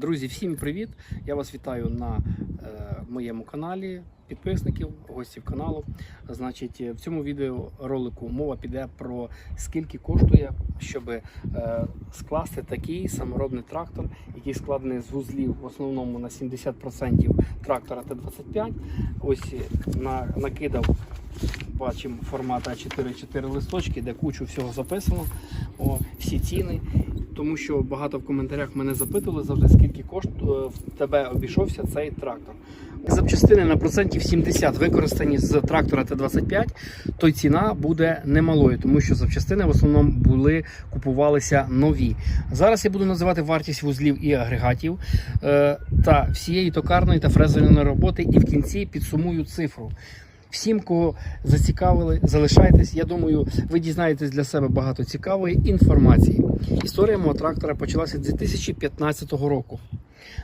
Друзі, всім привіт! Я вас вітаю на е, моєму каналі, підписників, гостів каналу. Значить, в цьому відеоролику мова піде про скільки коштує, щоб е, скласти такий саморобний трактор, який складений з вузлів в основному на 70% трактора Т-25. Ось на, накидав. Бачимо формат А4 4 листочки, де кучу всього записано, о, всі ціни. Тому що багато в коментарях мене запитували завжди, скільки коштує в тебе обійшовся цей трактор. Запчастини на процентів 70 використані з трактора Т-25, то ціна буде немалою, тому що запчастини в основному були купувалися нові. Зараз я буду називати вартість вузлів і агрегатів е, та всієї токарної та фрезерної роботи, і в кінці підсумую цифру. Всім, кого зацікавили, залишайтесь. Я думаю, ви дізнаєтесь для себе багато цікавої інформації. Історія мого трактора почалася 2015 року.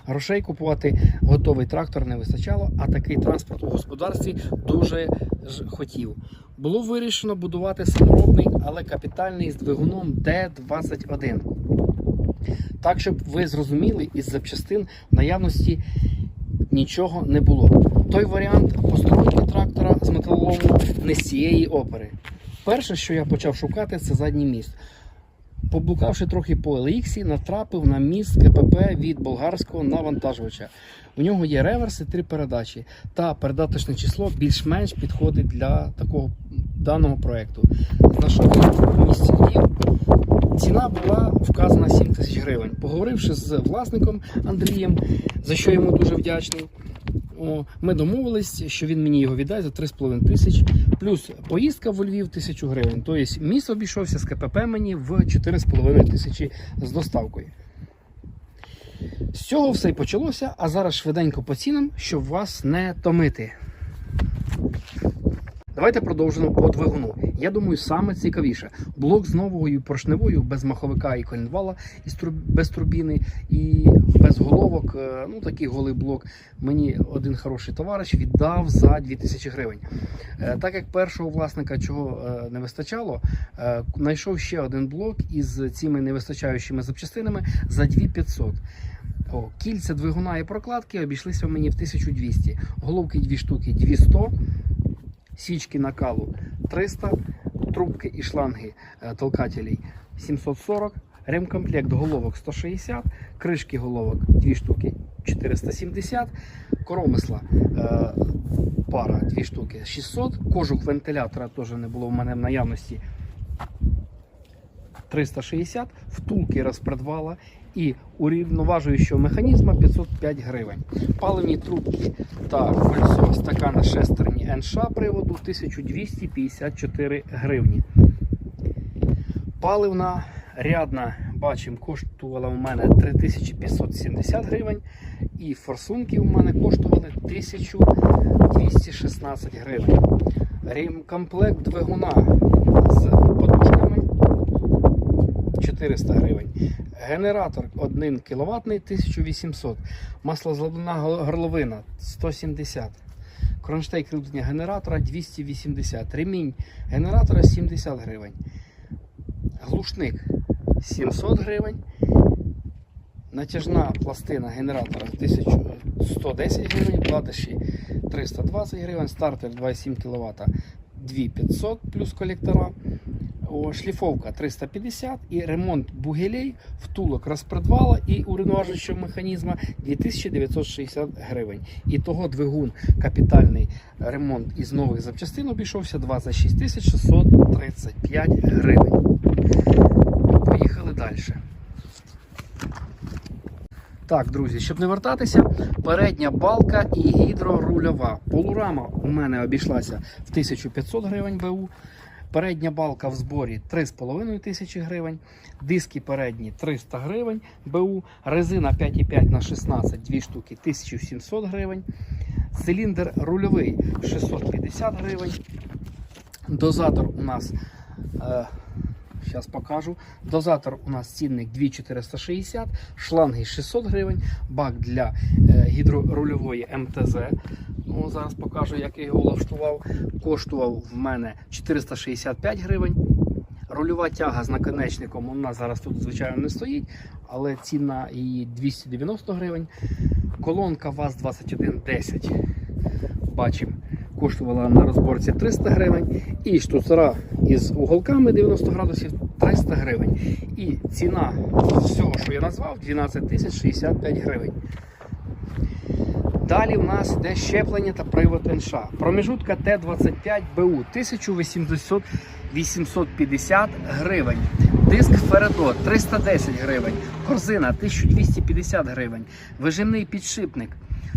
Грошей купувати готовий трактор не вистачало, а такий транспорт у господарстві дуже ж хотів. Було вирішено будувати саморобний, але капітальний з двигуном Д-21. Так, щоб ви зрозуміли, із запчастин наявності нічого не було. Той варіант постройки трактора з металолому не з цієї опери. Перше, що я почав шукати, це задній міст. Поблукавши трохи по LX, натрапив на міст КПП від болгарського навантажувача. У нього є реверс і три передачі, та передаточне число більш-менш підходить для такого даного проекту. Знайшов Львів. Ціна була вказана 7 тисяч гривень. Поговоривши з власником Андрієм, за що йому дуже вдячний. Ми домовились, що він мені його віддасть за 3,5 тисяч, плюс поїздка в Львів тисячу гривень. Тобто міст обійшовся з КПП мені в 4,5 тисячі з доставкою. З цього все й почалося, а зараз швиденько по цінам, щоб вас не томити. Давайте продовжимо по двигуну. Я думаю, саме цікавіше. Блок з новою поршневою, без маховика і коленвала, із без турбіни і без головок. Е, Ну такий голий блок. Мені один хороший товариш віддав за 2000 гривень. Е, Так як першого власника чого е, не вистачало, знайшов ще один блок із цими невистачаючими запчастинами за 2500. О, кільця двигуна і прокладки обійшлися мені в 1200. Головки дві штуки 200 січки накалу 300, трубки і шланги е, толкателей 740, ремкомплект головок 160, кришки головок 2 штуки 470, коромисла е, пара 2 штуки 600, кожух вентилятора теж не було в мене в наявності 360, втулки розпредвала і урівноважуючого механізма 505 гривень. Паливні трубки та кольцо стакани шестерні НШ приводу 1254 гривні. Паливна рядна, бачимо, коштувала у мене 3570 гривень. І форсунки у мене коштували 1216 гривень. Ремкомплект двигуна з подушками 400 гривень. Генератор 1 кВт 1800. Маслозалена горловина 170. Кронштейн кріплення генератора 280. Ремінь генератора 70 гривень. Глушник 700 гривень. Натяжна пластина генератора 1110 гривень, вкладиші 320 гривень, стартер 2,7 кВт 2500 плюс колектора. Шліфовка 350 і ремонт бугелей, втулок розпредвала і урівноважуючого механізма 2960 гривень. І того двигун капітальний ремонт із нових запчастин обійшовся 26 635 гривень. Поїхали далі. Так, друзі, щоб не вертатися, передня балка і гідрорульова. Полурама у мене обійшлася в 1500 гривень БУ. Передня балка в зборі 3,5 тисячі гривень, диски передні 300 гривень. БУ, резина 5,5 на 16 2 штуки 1700 гривень, циліндр рульовий 650 гривень. Дозатор у нас, е, покажу, дозатор у нас цінник 2460, шланги 600 гривень, бак для е, гідрорульової МТЗ Ну, зараз покажу, як я його влаштував. Коштував в мене 465 гривень. Рульова тяга з наконечником нас зараз тут, звичайно, не стоїть, але ціна її 290 гривень. Колонка ВАЗ-2110. Бачимо, коштувала на розборці 300 гривень. І штуцера із уголками 90 градусів 300 гривень. І ціна всього, що я назвав, 12 тисяч 65 гривень. Далі у нас йде щеплення та привод НШ. Проміжутка Т-25 БУ 1800 850 гривень. Диск Фередо 310 гривень. Корзина 1250 гривень. Вижимний підшипник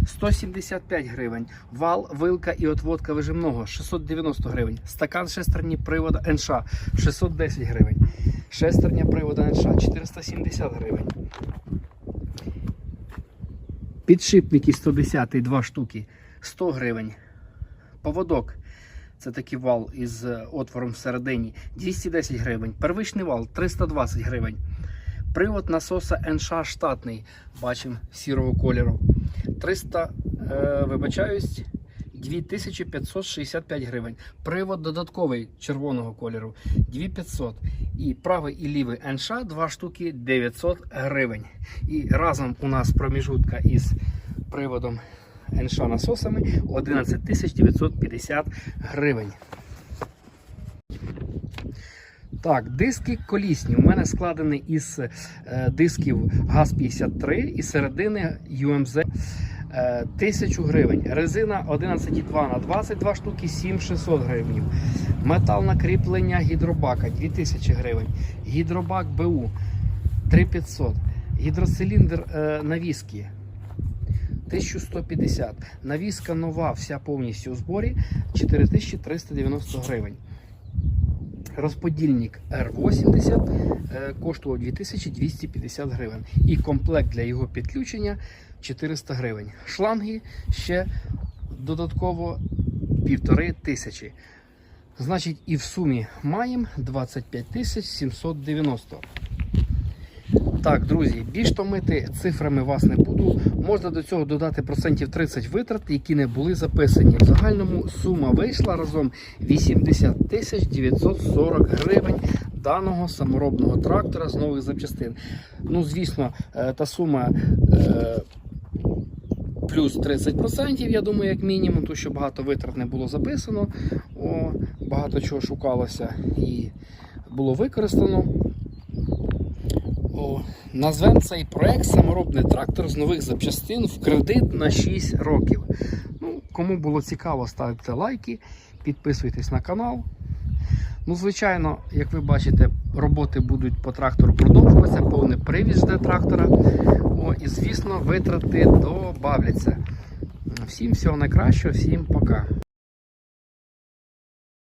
175 гривень. Вал, вилка і отводка вижимного 690 гривень. Стакан шестерні привода НШ 610 гривень. Шестерня привода НШ 470 гривень. Підшипники 110 2 штуки 100 гривень. Поводок. Це такий вал із е, отвором всередині 210 гривень. Первичний вал 320 гривень. Привод насоса НШ штатний. Бачимо сірого кольору. 300, е, вибачаюсь, 2565 гривень. Привод додатковий червоного кольору 2500. І правий і лівий НШ 2 штуки 900 гривень. І разом у нас проміжутка із приводом НШ насосами 11 950 гривень. Так, диски колісні. У мене складені із е, дисків ГАЗ-53 і середини UMZ 1000 гривень. Резина 11,2 на 22 штуки 7600 гривень. Метал на кріплення гідробака 2000 гривень. Гідробак БУ 3500. Гідроциліндр е, навіски 1150. Навіска нова, вся повністю у зборі 4390 гривень. Розподільник R80 е, коштував 2250 гривень. І комплект для його підключення 400 гривень. Шланги ще додатково 1500 тисячі. Значить, і в сумі маємо 25 790. Так, друзі, більш томити цифрами вас не буду. Можна до цього додати процентів 30 витрат, які не були записані. В загальному сума вийшла разом 80 тисяч 940 гривень даного саморобного трактора з нових запчастин. Ну, звісно, е, та сума. е, Плюс 30%, я думаю, як мінімум, тому що багато витрат не було записано, о, багато чого шукалося і було використано. Назвемо цей проект саморобний трактор з нових запчастин в кредит на 6 років. Ну, кому було цікаво, ставте лайки, підписуйтесь на канал. Ну, звичайно, як ви бачите, роботи будуть по трактору продовжуватися, повний привід жде трактора. О, і, звісно, витрати добавляться. Всім всього найкращого, всім пока.